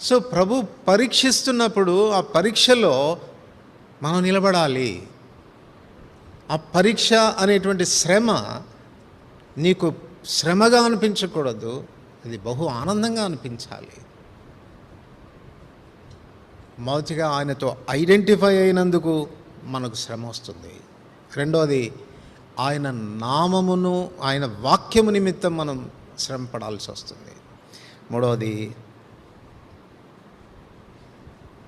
So ప్రభు పరీక్షిస్తున్నప్పుడు ఆ పరీక్షలో మనం నిలబడాలి. ఆ పరీక్ష అనేటువంటి శ్రమ నీకు శ్రమగా అనిపించకూడదు అది బహు ఆనందంగా అనిపించాలి. మొదటిగా ఆయనతో ఐడెంటిఫై అయినందుకు మనకు శ్రమ వస్తుంది. రెండోది ఆయన నామమును ఆయన వాక్యము నిమిత్తం మనం శ్రమ పడాల్సి వస్తుంది. మూడవది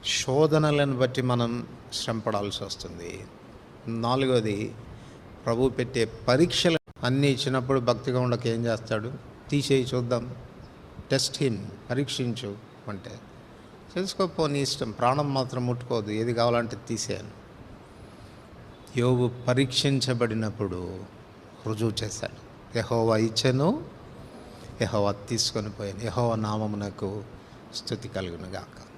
శోధనలను బట్టి మనం శ్రమ పడాల్సి వస్తుంది. నాలుగోది ప్రభు పెట్టే పరీక్షలు. అన్నీ ఇచ్చినప్పుడు భక్తిగా ఉండక ఏం చేస్తాడు? తీసేయి చూద్దాం. టెస్ట్ హిమ్ పరీక్షించు అంటే. తెలుసుకోపోని నీ ఇష్టం. ప్రాణం మాత్రం ముట్టుకోదు. ఏది కావాలంటే తీసేయను. యోగు పరీక్షించబడినప్పుడు రుజువు చేశాడు. యహోవా ఇచ్చెను యహోవా తీసుకొని పోయాను. యహోవా నామమునకు స్థుతి కలుగునుగాక. గాక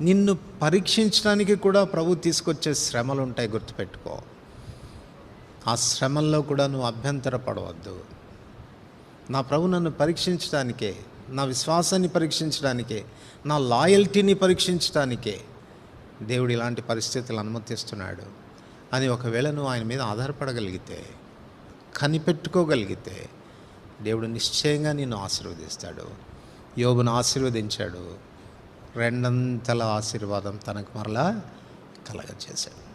నిన్ను పరీక్షించడానికి కూడా ప్రభు తీసుకొచ్చే శ్రమలు ఉంటాయి గుర్తుపెట్టుకో. ఆ శ్రమల్లో కూడా నువ్వు అభ్యంతర పడవద్దు నా ప్రభు నన్ను పరీక్షించడానికే నా విశ్వాసాన్ని పరీక్షించడానికే నా లాయల్టీని పరీక్షించడానికే దేవుడు ఇలాంటి పరిస్థితులు అనుమతిస్తున్నాడు. అని ఒకవేళ నువ్వు ఆయన మీద ఆధారపడగలిగితే కనిపెట్టుకోగలిగితే దేవుడు నిశ్చయంగా నిన్ను ఆశీర్వదిస్తాడు. యోగును ఆశీర్వదించాడు. రెండంతల ఆశీర్వాదం తనకు మరలా కలగచేశాడు